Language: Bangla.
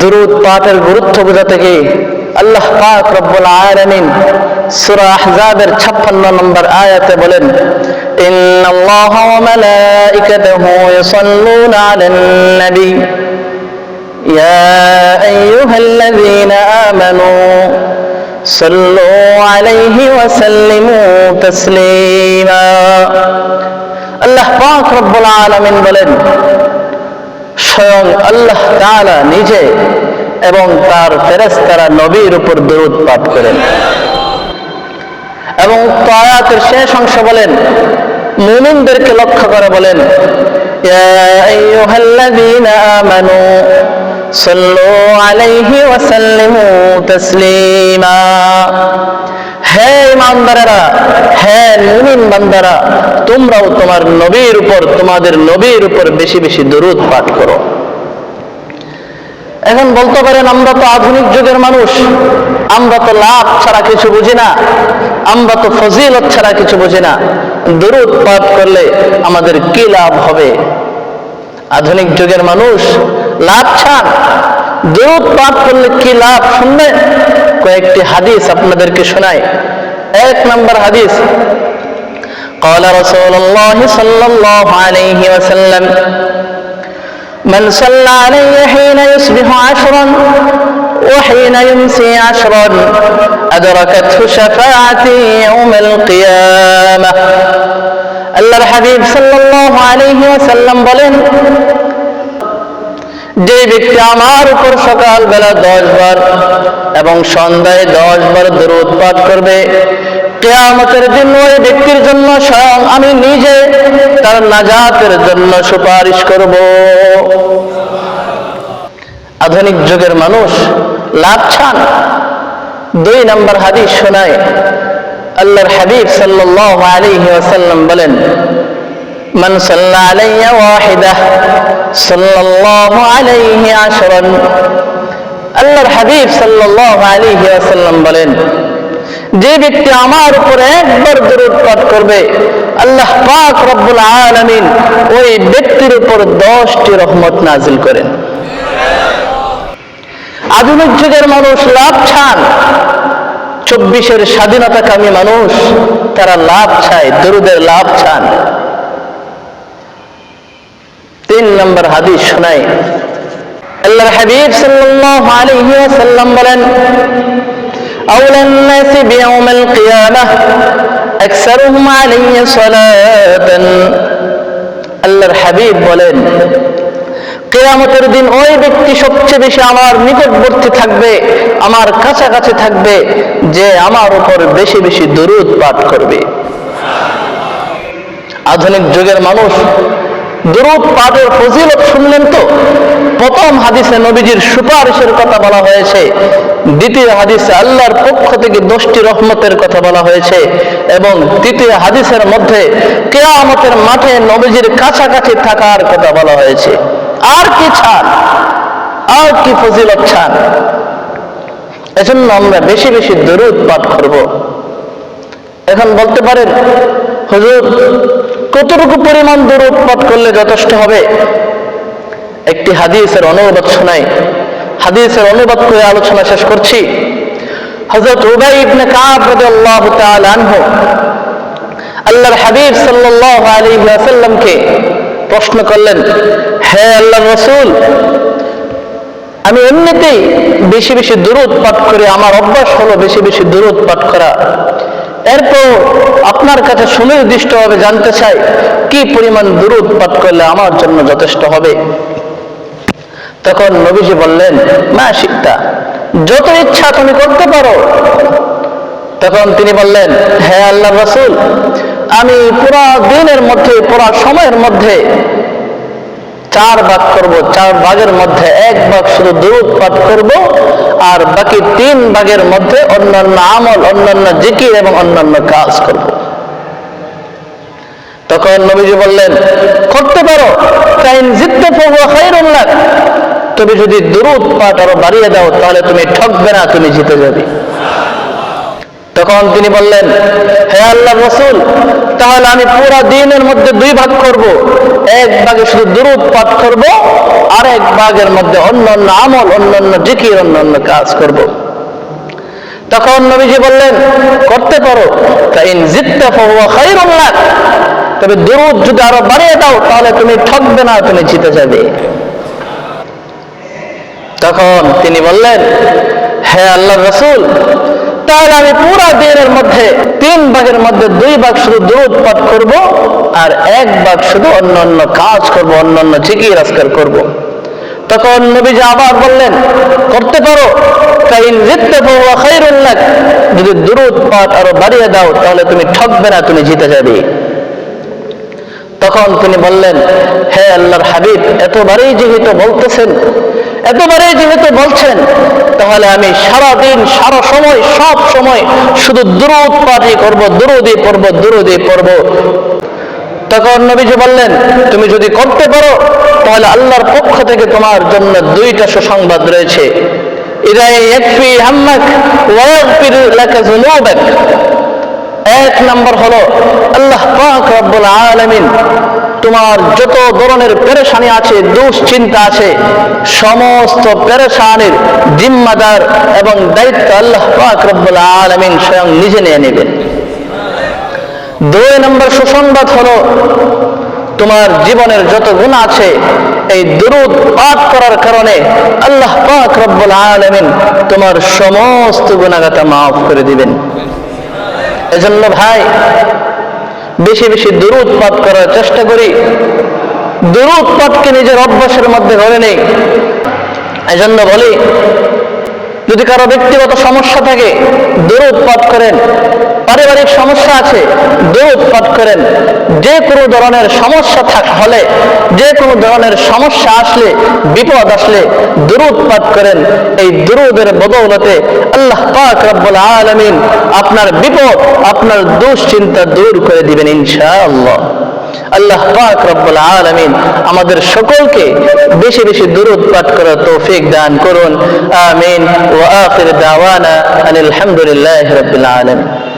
দুরুদ পাঠের গুরুত্ব বোঝাতে গিয়ে আল্লাহ পাক রব্বুল আলামিন সূরা আহজাবের 56 নম্বর আয়াতে বলেন ইন্নাল্লাহা ওয়া মালাইকাতাহু ইউসাল্লুনা আলান নবী ইয়া আইয়ুহাল্লাযীনা আমানু صلوا عليه وسلموا تسليما আল্লাহ পাক রব্বুল আলামিন বলেন স্বয়ং আল্লাহ তাআলা নিজে এবং তার ফেরেশতারা নবীর উপর দরুদ পাঠ করেন। এবং উক্ত আয়াতের শেষ অংশ বলেন, মুমিনদেরকে লক্ষ্য করে বলেন আমানু সাল্লিমু তাসলিমা। হে ইমানদারেরা, হে মুমিন বান্দারা, তোমরাও তোমার নবীর উপর, তোমাদের নবীর উপর বেশি বেশি দরুদ পাঠ করো। এখন বলতে পারেন, আমরা তো আধুনিক যুগের মানুষ, আমরা তো লাভ ছাড়া কিছু বুঝি না, আমরা তো ফজিলত ছাড়া কিছু বুঝি না। দরুদ পাঠ করলে আমাদের কি লাভ হবে? আধুনিক যুগের মানুষ, লাভ ছাড় দরুদ পাঠ করলে কি লাভ, শুনবেন? কয়েকটি হাদিস আপনাদেরকে শোনায় এক নম্বর হাদিস قال رسول الله صلى الله عليه وسلم من صلى علي حين يصبح عشرا وحين يمسي عشرا أدركته شفاعتي يوم القيامة আল্লাহর হাবিব সাল্লাল্লাহু আলাইহি ওয়াসাল্লাম বলেন যে ব্যক্তি আমার উপর সকাল বেলা দশ বার এবং সন্ধ্যায় দশ বার দরুদ পাঠ করবে, কেয়ামতের দিন ওই ব্যক্তির জন্য স্বয়ং আমি নিজে তার নাজাতের জন্য সুপারিশ করব। আধুনিক যুগের মানুষ লাভ ছান দুই নম্বর হাদিস শোনায়, আল্লাহর হাবিব সাল্লাল্লাহু আলাইহি ওয়াসাল্লাম বলেন من صلى علي واحدة صلى الله عليه عشرا আল্লাহর হাবিব সাল্লাল্লাহু আলাইহি ওয়াসাল্লাম বলেন যে ব্যক্তি আমার উপর একবার দরুদ পাঠ করবে আল্লাহ পাক রব্বুল আলামিন ওই ব্যক্তির উপর দশটি রহমত নাজিল করেন আধুনিক যুগের মানুষ লাভ ছান চব্বিশের স্বাধীনতাকামী মানুষ তারা লাভ চায় দরুদের লাভ চান তিন নম্বর হাদিস শোনাই। আল্লাহর হাবিব সাল্লাল্লাহু আলাইহি ওয়াসাল্লাম বলেন আউলান নাসি বিয়াউমিল কিয়ামাহ আকসারুহুম আলাইয়া সালাতান। আল্লাহর হাবিব বলেন, কিয়ামতের দিন ওই ব্যক্তি সবচেয়ে বেশি আমার নিকটবর্তী থাকবে, আমার কাছাকাছি থাকবে, যে আমার উপর বেশি বেশি দরুদ পাঠ করবে। আধুনিক যুগের মানুষ দরুদ পাঠের ফজিলত শুনলেন তো? প্রথম হাদিসে নবীজির সুপারিশের কথা বলা হয়েছে। দ্বিতীয় হাদিসে আল্লাহর পক্ষ থেকে দশটি রহমতের কথা বলা হয়েছে এবং তৃতীয় হাদিসের মধ্যে কেয়ামতের মাঠে নবীজির কাছাকাছি থাকার কথা বলা হয়েছে। আর কি ছান আর কি ফজিলত ছান এজন্য আমরা বেশি বেশি দরুদ পাঠ করব। এখন বলতে পারেন, হুজুর কতটুকু পরিমাণ দরুদ পাঠ করলে যথেষ্ট হবে? একটি হাদিসের অনুবাদ শোনাই। হাদিসের অনুবাদ করে আলোচনা শেষ করছি। হযরত উবাই ইবনে কাব রাদিয়াল্লাহু তাআলা আনহু আল্লাহর হাবিব সাল্লাল্লাহু আলাইহি ওয়াসাল্লামকে প্রশ্ন করলেন, হে আল্লাহর রাসূল, আমি এমনিতেই বেশি বেশি দূরত পাঠ করে, আমার অভ্যাস হলো বেশি বেশি দূরত পাঠ করা। এরপর আপনার কাছে সুনির্দিষ্টভাবে জানতে চাই, কি পরিমাণ পাঠ করলে আমার জন্য যথেষ্ট হবে? তখন নবীজি বললেন, মা শিক্ষা যত ইচ্ছা তুমি করতে পারো। তখন তিনি বললেন, হে আল্লাহ রসুল, আমি পুরা দিনের মধ্যে, পুরা সময়ের মধ্যে চার ভাগ করব, চার ভাগের মধ্যে এক ভাগ শুধু দূর পাঠ করব, আর বাকি তিন ভাগের মধ্যে অন্যান্য আমল, অন্যান্য জিকির এবং অন্যান্য কাজ করব। তখন নবীজি বললেন, করতে পারো, কাইন জিততে পাবো খাইরুল্লাহ তুমি যদি দুরুদ পাঠ আরও বাড়িয়ে দাও, তাহলে তুমি ঠকবে না, তুমি জিতে যাবে। তখন তিনি বললেন, হে আল্লাহ রসুল, তাহলে আমি পুরো দিনের মধ্যে দুই ভাগ করব। এক ভাগে শুধু দুরুদ পাঠ করব, আর এক ভাগের মধ্যে অন্য অন্য আমল অন্য অন্য জিকির অন্য অন্য কাজ করব। তখন নবীজি বললেন, করতে পারো তাইন জিততে তবে দুরুদ যদি আরও বাড়িয়ে দাও, তাহলে তুমি ঠকবে না, তুমি জিতে যাবে। তখন তিনি বললেন, হে আল্লাহ রসুল তাহলে আমি পুরো দিনের মধ্যে তিন ভাগের মধ্যে দুই ভাগ শুধু দুধ পাঠ করব আর এক ভাগ শুধু অন্য অন্য কাজ করব, অন্য অন্য জিকির আজকার করব। তখন নবীজি আবার বললেন, করতে পারো যদি দুরুদ পাঠ আরও বাড়িয়ে দাও, তাহলে তুমি ঠকবে না, তুমি জিতে যাবে। তখন তিনি বললেন, হে আল্লাহর হাবিব, এত এতবারেই যেহেতু বলতেছেন এতবারেই যেহেতু বলছেন, তাহলে আমি সারা দিন সারা সময়, সব সময় শুধু দুরুদ পাঠই করব দুরুদি পড়ব দুরুদি পড়ব। তখন নবীজি বললেন, তুমি যদি করতে পারো, তাহলে আল্লাহর পক্ষ থেকে তোমার জন্য দুইটা সুসংবাদ রয়েছে। এক নম্বর হলো, আল্লাহ পাক রব্বুল আলামিন তোমার যত ধরনের পেরেশানি আছে, দুশ্চিন্তা আছে, সমস্ত পেরেশানির জিম্মাদার এবং দায়িত্ব আল্লাহ পাক রব্বুল আলামিন স্বয়ং নিজে নিয়ে নেবেন দুই নম্বর সুসংবাদ হলো, তোমার জীবনের যত গুণ আছে, এই দুরুদ পাঠ করার কারণে আল্লাহ পাক রব্বুল আলামিন তোমার সমস্ত গুণাগাতা মাফ করে দিবেন। এজন্য ভাই বেশি বেশি দূর পাঠ করার চেষ্টা করি। দূর পাঠকে নিজের অভ্যাসের মধ্যে ধরে নেই। এই জন্য বলি, যদি কারও ব্যক্তিগত সমস্যা থাকে, দূর পাঠ করেন। পারিবারিক সমস্যা আছে পাঠ করেন। যে কোনো ধরনের সমস্যা থাক হলে, যে কোনো ধরনের সমস্যা আসলে, বিপদ আসলে দরুদ পাঠ করেন। এই দুরুদের বদৌলতে আল্লাহ পাক রব্বুল আলামিন আপনার বিপদ, আপনার দুশ্চিন্তা দূর করে দিবেন ইনশাআল্লাহ। আল্লাহ পাক রব্বুল আলামিন আমাদের সকলকে বেশি বেশি দুরুদ পাঠ করার তৌফিক দান করুন। আমিন। ওয়া আখির দাওয়ানা আলহামদুলিল্লাহি রাব্বিল আলামিন।